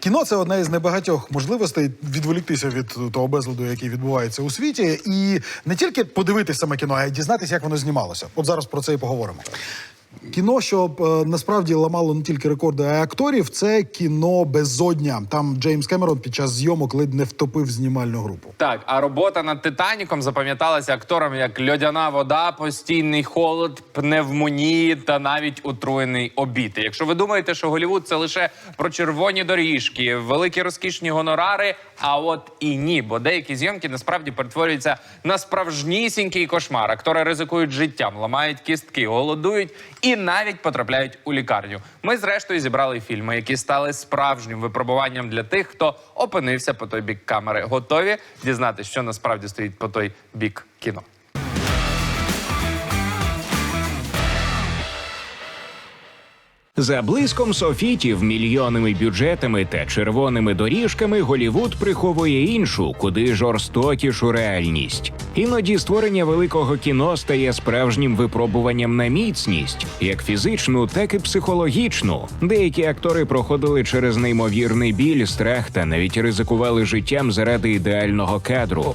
Кіно це одна із небагатьох можливостей відволіктися від того безладу, який відбувається у світі, і не тільки подивитися саме кіно, а й дізнатися, як воно знімалося. От зараз про це і поговоримо. Кіно, що е, насправді ламало не тільки рекорди, а акторів, це кіно безодня. Там Джеймс Кемерон під час зйомок ледь не втопив знімальну групу. Так, а робота над Титаніком запам'яталася акторам як льодяна вода, постійний холод, пневмонії та навіть отруєний обід. Якщо ви думаєте, що Голівуд це лише про червоні доріжки, великі розкішні гонорари, а от і ні, бо деякі зйомки насправді перетворюються на справжнісінький кошмар. Актори ризикують життям, ламають кістки, голодують і навіть потрапляють у лікарню. Ми зрештою зібрали фільми, які стали справжнім випробуванням для тих, хто опинився по той бік камери. Готові дізнатися, що насправді стоїть по той бік кіно. За блиском софітів, мільйонними бюджетами та червоними доріжками Голівуд приховує іншу, куди жорстокішу реальність. Іноді створення великого кіно стає справжнім випробуванням на міцність, як фізичну, так і психологічну. Деякі актори проходили через неймовірний біль, страх та навіть ризикували життям заради ідеального кадру.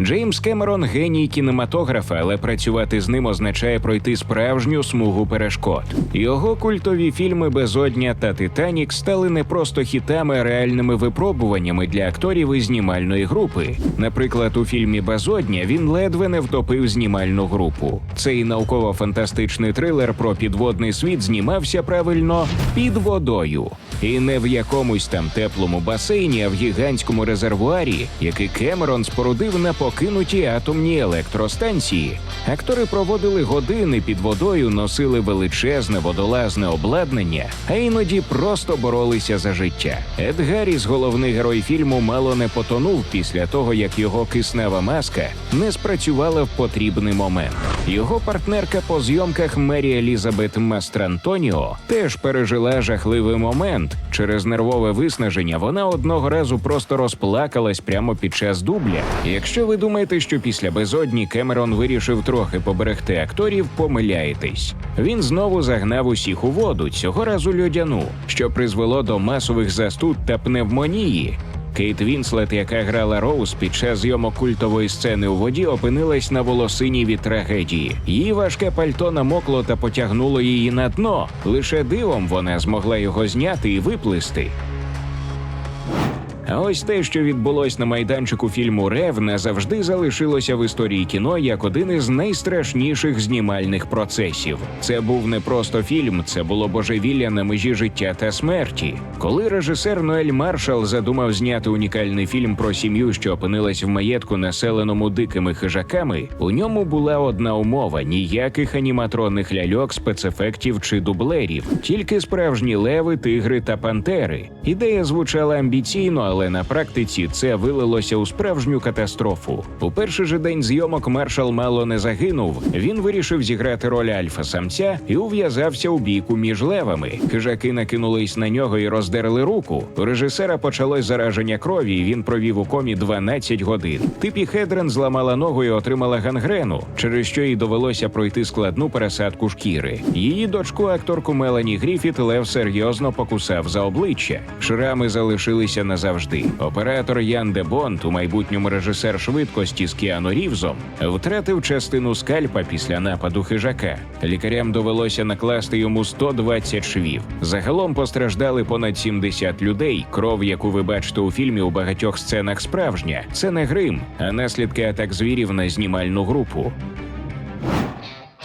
Джеймс Кемерон геній кінематографа, але працювати з ним означає пройти справжню смугу перешкод. Його культові фільми Безодня та Титанік стали не просто хітами, а реальними випробуваннями для акторів і знімальної групи. Наприклад, у фільмі Безодня він ледве не втопив знімальну групу. Цей науково-фантастичний трилер про підводний світ знімався правильно під водою. І не в якомусь там теплому басейні, а в гігантському резервуарі, який Кемерон спорудив на покинутій атомній електростанції. Актори проводили години під водою, носили величезне водолазне обладнання, а іноді просто боролися за життя. Ед Гарріс, головний герой фільму, мало не потонув після того, як його киснева маска не спрацювала в потрібний момент. Його партнерка по зйомках Мері Елізабет Мастрантоніо теж пережила жахливий момент. Через нервове виснаження вона одного разу просто розплакалась прямо під час дубля. Якщо ви думаєте, що після безодні Кемерон вирішив трохи поберегти акторів, помиляєтесь. Він знову загнав усіх у воду, цього разу льодяну, що призвело до масових застуд та пневмонії. Кейт Вінслет, яка грала Роуз під час зйомок культової сцени у воді, опинилась на волосині від трагедії. Її важке пальто намокло та потягнуло її на дно. Лише дивом вона змогла його зняти і виплисти. А ось те, що відбулось на майданчику фільму Рев, назавжди залишилося в історії кіно як один із найстрашніших знімальних процесів. Це був не просто фільм, це було божевілля на межі життя та смерті. Коли режисер Ноель Маршал задумав зняти унікальний фільм про сім'ю, що опинилась в маєтку, населеному дикими хижаками, у ньому була одна умова: ніяких аніматронних ляльок, спецефектів чи дублерів, тільки справжні леви, тигри та пантери. Ідея звучала амбіційно, але на практиці це вилилося у справжню катастрофу. У перший же день зйомок маршал мало не загинув. Він вирішив зіграти роль альфа-самця і ув'язався у бійку між левами. Хижаки накинулись на нього і роздерли руку. У режисера почалось зараження крові, і він провів у комі 12 годин. Типі Хедрен зламала ногу і отримала гангрену, через що їй довелося пройти складну пересадку шкіри. Її дочку, акторку Мелані Гріфіт, Лев серйозно покусав за обличчя. Шрами залишилися назавжди. Оператор Ян де Бонд, у майбутньому режисер швидкості з Кіану Рівзом, втратив частину скальпа після нападу хижака. Лікарям довелося накласти йому 120 швів. Загалом постраждали понад 70 людей. Кров, яку ви бачите у фільмі, у багатьох сценах справжня. Це не грим, а наслідки атак звірів на знімальну групу.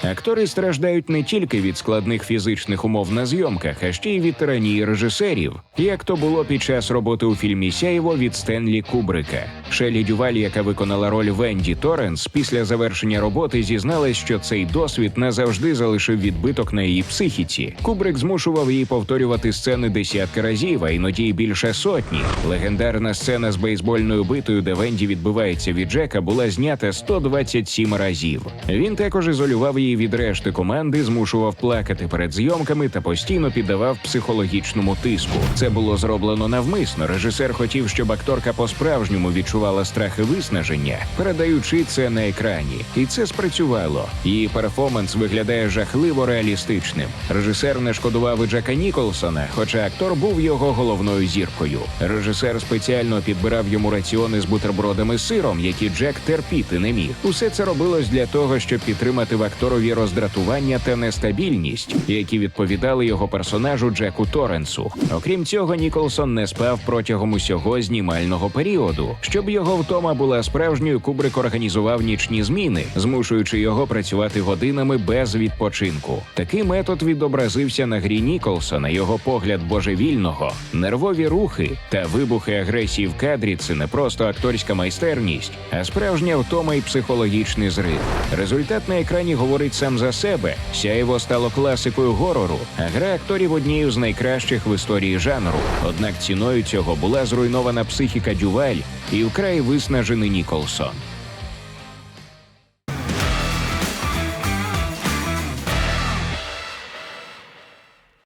Актори страждають не тільки від складних фізичних умов на зйомках, а ще й від тиранії режисерів, як то було під час роботи у фільмі Сяєво від Стенлі Кубрика. Шелі Дюваль, яка виконала роль Венді Торренс, після завершення роботи зізналась, що цей досвід назавжди залишив відбиток на її психіці. Кубрик змушував її повторювати сцени десятки разів, а іноді й більше сотні. Легендарна сцена з бейсбольною битою, де Венді відбивається від Джека, була знята 127 разів. Він також ізолював її її від решти команди, змушував плакати перед зйомками та постійно піддавав психологічному тиску. Це було зроблено навмисно. Режисер хотів, щоб акторка по-справжньому відчувала страх і виснаження, передаючи це на екрані, і це спрацювало. Її перформанс виглядає жахливо реалістичним. Режисер не шкодував і Джека Ніколсона, хоча актор був його головною зіркою. Режисер спеціально підбирав йому раціони з бутербродами з сиром, які Джек терпіти не міг. Усе це робилось для того, щоб підтримати в акторові роздратування та нестабільність, які відповідали його персонажу Джеку Торренсу. Окрім цього, Ніколсон не спав протягом усього знімального періоду. Щоб його втома була справжньою, Кубрик організував нічні зміни, змушуючи його працювати годинами без відпочинку. Такий метод відобразився на грі Ніколсона, його погляд божевільного, нервові рухи та вибухи агресії в кадрі. Це не просто акторська майстерність, а справжня втома і психологічний зрив. Результат на екрані говорить сам за себе. Сяєво стало класикою горору, а гра акторів однією з найкращих в історії жанру. Однак ціною цього була зруйнована психіка Дюваль і вкрай виснажений Ніколсон.